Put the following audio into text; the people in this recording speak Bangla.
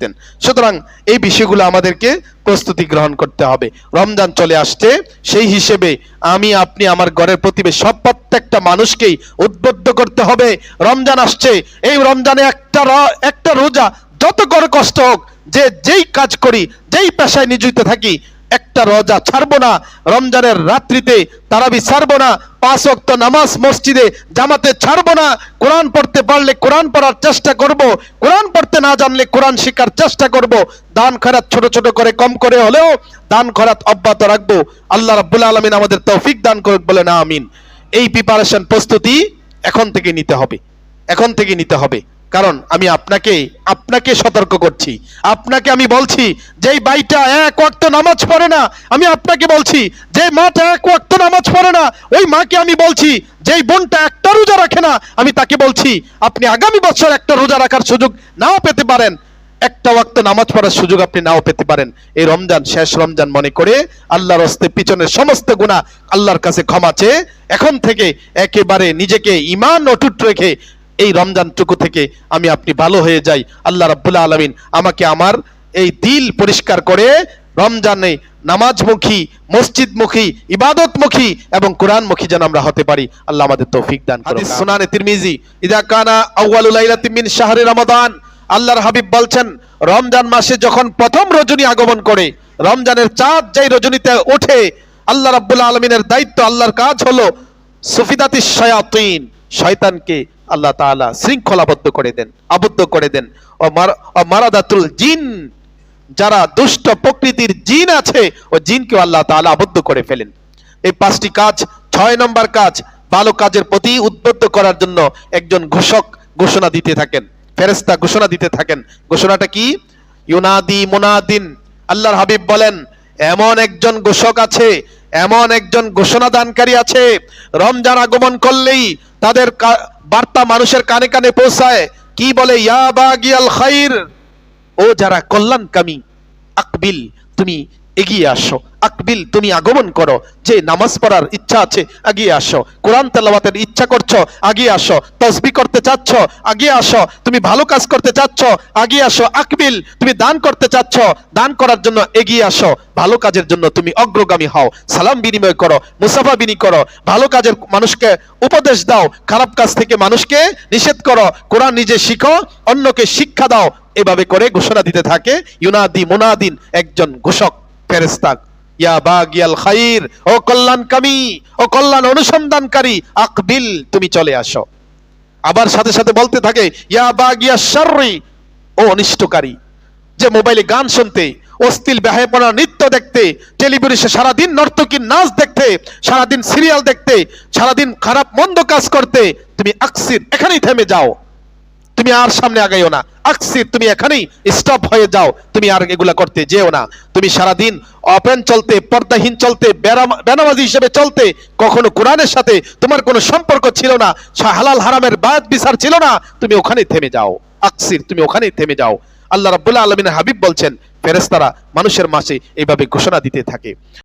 দেন সুতরাং এই বিষয়গুলো আমাদেরকে প্রস্তুতি গ্রহণ করতে হবে। রমজান চলে আসছে, সেই হিসেবে আমি, আপনি, আমার ঘরের প্রতিবেশ, সব প্রত্যেকটা মানুষকেই উদ্বুদ্ধ করতে হবে। রমজান আসছে, এই রমজানে একটা একটা রোজা, যত করে কষ্ট হোক, যে যেই কাজ করি, যেই পেশায় নিয়োজিত থাকি একটা রোজা ছাড়বো না, রমজানের রাত্রিতে তারাবি ছাড়বো না, পাঁচ ওয়াক্ত নামাজ মসজিদে জামাতে ছাড়বো না, কোরআন পড়তে পারলে কোরআন পড়ার চেষ্টা করব, কোরআন পড়তে না জানলে কোরআন শেখার চেষ্টা করব, দান খরাত ছোট ছোট করে কম করে হলেও দান খরাত অব্যাহত রাখব, আল্লাহ রাব্বুল আলামিন আমাদের তৌফিক দান করুক বলে না, আমিন। এই প্রিপারেশন প্রস্তুতি এখন থেকে নিতে হবে, এখন থেকে নিতে হবে। কারণ আমি আপনাকে আপনাকে সতর্ক করছি। আপনাকে আমি বলছি, যেই বাইটা এক ওয়াক্ত নামাজ পড়ে না, আমি আপনাকে বলছি, যে মাটা এক ওয়াক্ত নামাজ পড়ে না, ওই মাকে আমি বলছি, যেই বোনটা একটা রোজা রাখে না, আমি তাকে বলছি, আপনি আগামী বছর একটা রোজা রাখার সুযোগ নাও পেতে পারেন। একটা ওয়াক্ত নামাজ পড়ার সুযোগ আপনি নাও পেতে পারেন। এই রমজান শেষ রমজান মনে করে আল্লাহর হস্তে পিছনের সমস্ত গুণা আল্লাহর কাছে ক্ষমা চেয়ে এখন থেকে একেবারে নিজেকে ইমান অটুট রেখে এই রমজানটুকু থেকে আমি আপনি ভালো হয়ে যাই। আল্লাহ রাব্বুল আলমিন আমাকে আমার এই দিল পরিষ্কার করে রমজানে নামাজমুখী মসজিদমুখী ইবাদতমুখী এবং কোরআনমুখী যেন আমরা হতে পারি। আল্লাহ আমাদের তৌফিক দান করুন হাদিস সুনানে তিরমিজি ইদা কানা আউয়ালু লাইলাতিন মিন শাহরি রমাদান আল্লাহর হাবিব বলছেন রমজান মাসে যখন প্রথম রজনী আগমন করে রমজানের চাঁদ যেই রজনীতে ওঠে আল্লাহ রাব্বুল আলমিনের দায়িত্ব আল্লাহর কাজ হলো সুফিদাতি শয়াতিন শয়তানকে আল্লাহ তাআলা শৃঙ্খলাবদ্ধ করে দেন, আবদ্ধ করে দেন। ও মারাদাতুল জিন, যারা দুষ্ট প্রকৃতির জিন আছে, ও জিনকে আল্লাহ তাআলা আবদ্ধ করে ফেলেন। এই পাঁচটি কাজ, ছয় নম্বর কাজ, ভালো কাজের প্রতি উদ্বুদ্ধ করার জন্য একজন ঘোষক ঘোষণা দিতে থাকেন ফেরেস্তা ঘোষণা দিতে থাকেন। ঘোষণাটা কি? ইউনাদি মোনাদিন, আল্লাহর হাবিব বলেন, এমন একজন ঘোষক আছে, এমন একজন ঘোষণা দানকারী আছে, রমজান আগমন করলেই তাদের বার্তা মানুষের কানে কানে পৌঁছায়। কি বলে? ইয়া খাইর। ও যারা কল্যাণকামী, আকবিল, তুমি এগিয়ে আসো। আকবিল, তুমি আগমন করো। যে নামাজ পড়ার ইচ্ছা আছে এগিয়ে আসো। কোরআন তেলাওয়াতের ইচ্ছা করছ এগিয়ে আসো। তসবি করতে চাচ্ছ এগিয়ে আসো। তুমি ভালো কাজ করতে চাচ্ছ এগিয়ে আসো। আকবিল, তুমি দান করতে চাচ্ছ, দান করার জন্য এগিয়ে আসো। ভালো কাজের জন্য তুমি অগ্রগামী হও। সালাম বিনিময় করো, মুসাফা বিনি করো। ভালো কাজের মানুষকে উপদেশ দাও। খারাপ কাজ থেকে মানুষকে নিষেধ করো। কোরআন নিজে শিখো, অন্যকে শিক্ষা দাও। এভাবে করে ঘোষণা দিতে থাকে। ইউনাদি মুনাদিন, একজন ঘোষক। ফেরেস্তা ইয়া বাগিয়াল খাইর, ও কল্যাণকামী, ও কল্যাণ অনুসন্ধানকারী, আকবিল, তুমি চলে আসো। আবার সাথে সাথে বলতে থাকে, ইয়া বাগিয়া শাররি, ও অনিষ্টকারী, যে মোবাইলে গান শুনতে অশ্লীল ব্যাহাপনা নৃত্য দেখতে, টেলিভিশনে সারাদিন নর্তকীর নাচ দেখতে, সারাদিন সিরিয়াল দেখতে, সারাদিন খারাপ মন্দ কাজ করতে, তুমি আকসির, এখানেই থেমে যাও। তুমি আর সামনে আগাইও না। আকসির, তুমি এখানেই স্টপ হয়ে যাও। তুমি আর এগুলা করতে যেও না। তুমি সারাদিন অপেন চলতে, পর্দাহীন চলতে বেনামাজি হিসেবে চলতে, কখনো কোরআনের সাথে তোমার কোনো সম্পর্ক ছিল না হালাল হারামের বাদ বিচার ছিল না, তুমি ওখানেই থেমে যাও। আকসির, তুমি ওখানেই থেমে যাও। আল্লাহ রাব্বুল আলমিনের হাবিব বলছেন ফেরেস্তারা মানুষের মাঝে এইভাবে ঘোষণা দিতে থাকে।